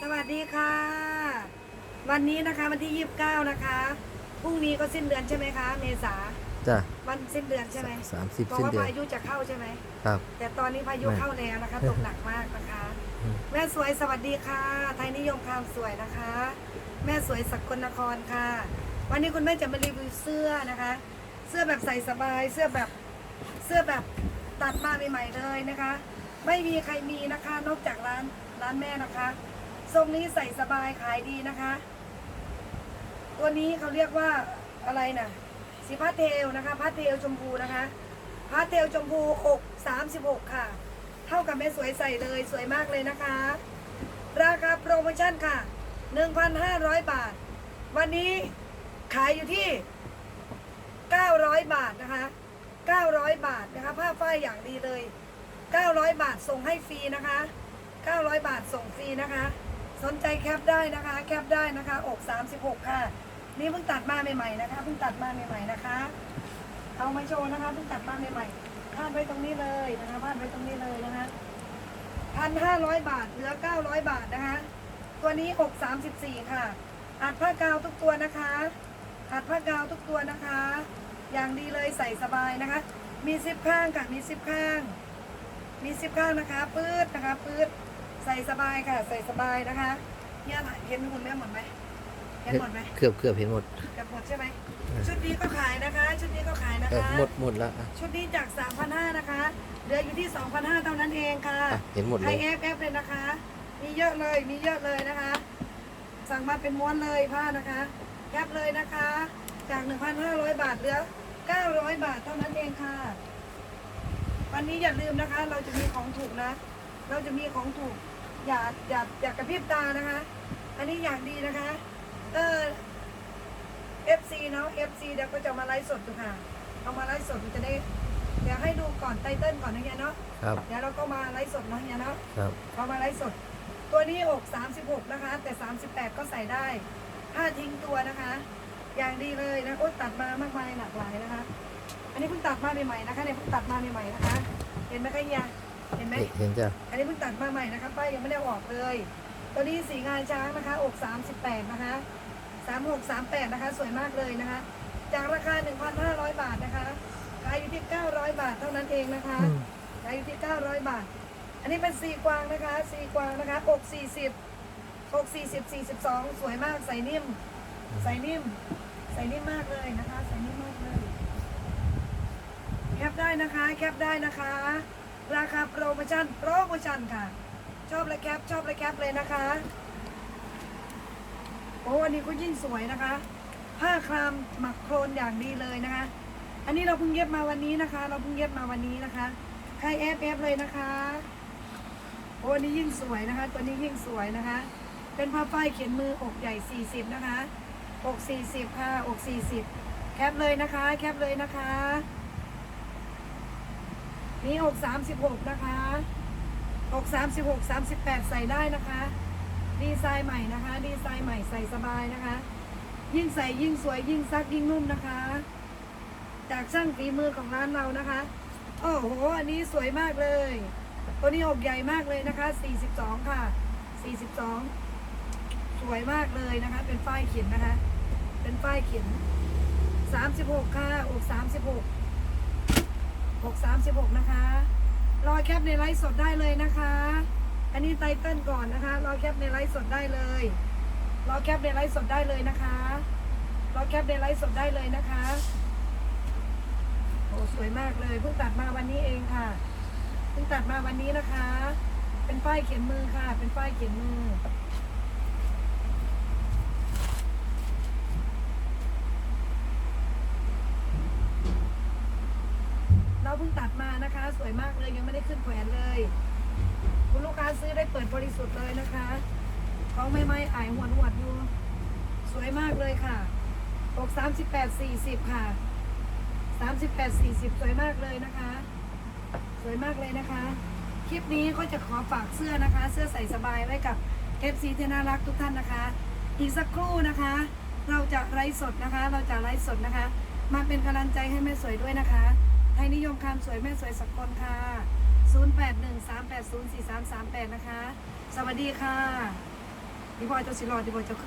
สวัสดีค่ะ วันนี้นะคะวันที่29นะคะพรุ่งนี้ก็สิ้นเดือนใช่ไหมคะ เมษาจ้ะวันสิ้นเดือนใช่ไหมสามสิบเพราะสิ้นว่าเดือนพายุจะเข้าใช่ไหมครับ แต่ตอนนี้พายุไม่ เข้าแล้วนะคะ ตกหนักมากนะคะอืมแม่สวยสวัสดีค่ะ ไทยนิยมความสวยนะคะ แม่สวยสกลนครค่ะ วันนี้คุณแม่จะมารีวิวเสื้อนะคะ เสื้อแบบใส่สบายเสื้อแบบเสื้อแบบตัดมาใหม่ๆเลยนะคะ ไม่มีใครมีนะคะ นอกจากร้านร้านแม่นะคะ ทรงนี้ใส่สบายขายดีนะคะ ตัวนี้เขาเรียกว่าอะไรนะสีพาเทลนะคะพาเทลชมพูนะคะพาเทลชมพูอก36 ค่ะ เท่ากับแม่สวยใส่เลยสวยมากเลยนะคะ ราคาโปรโมชั่นค่ะ 1,500 บาท วันนี้ขายอยู่ที่ 900 บาทนะคะ 900 บาทนะคะผ้าฝ้ายอย่างดีเลย 900 บาทส่งให้ฟรีนะคะ 900 บาทส่งฟรีนะคะ สนใจแคปได้นะคะ แคปได้นะคะอก36 ค่ะ นี่เพิ่งตัดมาใหม่ๆนะคะเพิ่งตัดมาใหม่ๆนะคะ เอามาโชว์นะคะเพิ่งตัดมาใหม่ๆพาดไว้ตรงนี้เลยนะคะพาดไว้ตรงนี้เลยนะคะพันห้าร้อยบาทเหลือเก้าร้อยบาทนะคะ ตัวนี้อกสามสิบสี่ค่ะ อัดผ้ากาวทุกตัวนะคะ อัดผ้ากาวทุกตัวนะคะ อย่างดีเลยใส่สบายนะคะ มีซิปข้างค่ะมีซิปข้าง มีซิปข้างนะคะ ปื๊ดนะคะ ปื๊ด ใส่สบายค่ะ ใส่สบายนะคะเนี่ยเห็นคุณแม่หมดไหมเห็นหมดไหมเกือบเกือบเห็นหมดเกือบหมดใช่ไหมเออชุดนี้ก็ขายนะคะ ชุดนี้ก็ขายนะเออคะหมดหมดแล้วอะชุดนี้จาก3,500นะคะเหลืออยู่ที่2,500เท่านั้นเองค่ะอะเห็นหมดใคเลรยเอฟเอฟเลยนะคะ มีเยอะเลยมีเยอะเลยนะคะ สั่งมาเป็นม้วนเลยผ้านะคะแคปเลยนะคะ จาก 1,500 บาทเหลือ 900 บาทเท่านั้นเองค่ะ วันนี้อย่าลืมนะคะ เราจะมีของถูกนะ เราจะมีของถูก อย่าอย่าอย่ากระพริบตานะคะ อันนี้อย่างดีนะคะ เออ FC เนาะ FC เดี๋ยวก็จะมาไลฟ์สดดูค่ะ เอามาไลฟ์สดมันจะได้เดี๋ยวให้ดูก่อนไตเติ้ลก่อนนะเฮียเนาะ ครับ เดี๋ยวเราก็มาไลฟ์สดเนาะเฮียเนาะครับ เอามาไลฟ์สด ตัวนี้อก36 นะคะ แต่ 38 ก็ใส่ได้ ผ้าทิ้งตัวนะคะ อย่างดีเลยนะ โอ๊ยตัดมามากมายหลากหลายนะคะ อันนี้เพิ่งตัดมาใหม่ๆนะคะเนี่ยเพิ่งตัดมาใหม่ๆนะคะ เห็นไหมคะเฮีย เห็นไหมเห็นจ้ะอันนี้เพิ่งตัดมาใหม่นะคะป้ายยังไม่ได้เอาออกเลย ตัวนี้สีงานช้างนะคะอก38นะคะ36 38นะคะ สวยมากเลยนะคะ จากราคา 1,500 บาทนะคะขายอยู่ที่ 900 บาทเท่านั้นเองนะคะอืมขายอยู่ที่ 900 บาท อันนี้เป็นซีกวางนะคะซีกวางนะคะอก40อก40 42 สวยมากใส่นิ่ม ใส่นิ่ม ใส่นิ่มมากเลยนะคะ ใส่นิ่มมากเลย แคปได้นะคะ แคปได้นะคะ ราคาโปรโมชั่นโปรโมชั่นค่ะ ชอบเลยแคปชอบเลยแคปเลยนะคะโอ้อันนี้ก็ยิ่งสวยนะคะ ผ้าคลามหมักโครนอย่างดีเลยนะคะ อันนี้เราเพิ่งเย็บมาวันนี้นะคะ เราเพิ่งเย็บมาวันนี้นะคะใครเอฟเอฟเลยนะคะโอ้อันนี้ยิ่งสวยนะคะ ตัวนี้ยิ่งสวยนะคะ เป็นผ้าฝ้ายเขียนมืออกใหญ่ 40 นะคะอก40 ค่ะอก40 แคปเลยนะคะ แคปเลยนะคะ นี่อก36นะคะอก36 38ใส่ได้นะคะ ดีไซน์ใหม่นะคะ ดีไซน์ใหม่ใส่สบายนะคะ ยิ่งใส่ยิ่งสวยยิ่งซักยิ่งนุ่มนะคะ จากช่างฝีมือของร้านเรานะคะ โอ้โห อันนี้สวยมากเลย ตัวนี้อกใหญ่มากเลยนะคะ42ค่ะ42สวยมากเลยนะคะ เป็นฝ้ายเขียนนะคะ เป็นฝ้ายเขียน36ค่ะอก36อก 36 นะคะ รอแคปในไลฟ์สดได้เลยนะคะ อันนี้ไตเติ้ลก่อนนะคะ รอแคปในไลฟ์สดได้เลย รอแคปในไลฟ์สดได้เลยนะคะ รอแคปในไลฟ์สดได้เลยนะคะโอ้สวยมากเลยเพิ่งตัดมาวันนี้เองค่ะเพิ่งตัดมาวันนี้นะคะ เป็นป้ายเขียนมือค่ะ เป็นป้ายเขียนมือ เราเพิ่ง ตัดมานะคะ สวยมากเลยยังไม่ได้ขึ้นแขวนเลย คุณลูกค้าซื้อได้เปิดบริสุทธิ์เลยนะคะเขาไม่ไม่อายหวดหวดอยู่ สวยมากเลยค่ะอกสามสิบแปดสี่สิบค่ะสามสิบแปดสี่สิบสวยมากเลยนะคะ สวยมากเลยนะคะ คลิปนี้ก็จะขอฝากเสื้อนะคะ เสื้อใส่สบายไว้กับ FC ที่น่ารักทุกท่านนะคะ อีกสักครู่นะคะ เราจะไลฟ์สดนะคะ เราจะไลฟ์สดนะคะ มาเป็นกำลังใจให้แม่สวยด้วยนะคะ ทยนิยมคำสวยแม่สวยสกลค่ะ 0813804338 นะคะ สวัสดีค่ะดีบอยเจ้าสิรอดพี่พ่อเจ้าคือ